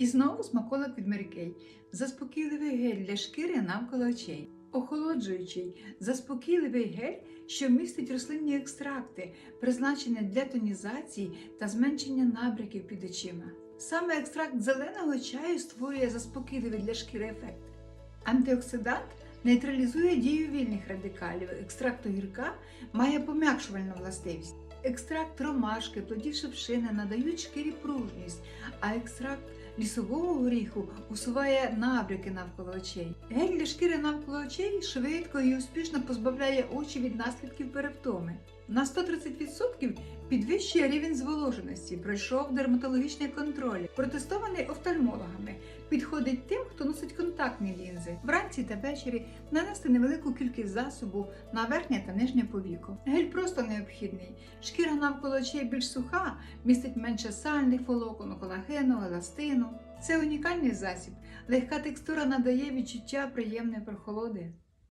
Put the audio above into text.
І знову смаколик від Mary. Заспокійливий гель для шкіри навколо очей. Охолоджуючий, заспокійливий гель, що містить рослинні екстракти, призначені для тонізації та зменшення набряків під очима. Саме екстракт зеленого чаю створює заспокійливий для шкіри ефект. Антиоксидант нейтралізує дію вільних радикалів. Екстракт огірка має пом'якшувальну властивість. Екстракт ромашки, плодів шипшини надають шкірі пружність, а екстракт лісового горіху усуває набряки навколо очей. Гель для шкіри навколо очей швидко і успішно позбавляє очі від наслідків перевтоми. На 130% підвищує рівень зволоженості, пройшов дерматологічний контроль, протестований офтальмологами. Підходить тим, хто носить контактні лінзи. Вранці та ввечері нанести невелику кількість засобу на верхнє та нижнє повіко. Гель просто необхідний. Шкіра навколо очей більш суха, містить менше сальних волокон, колагену, еластину. Це унікальний засіб. Легка текстура надає відчуття приємної прохолоди.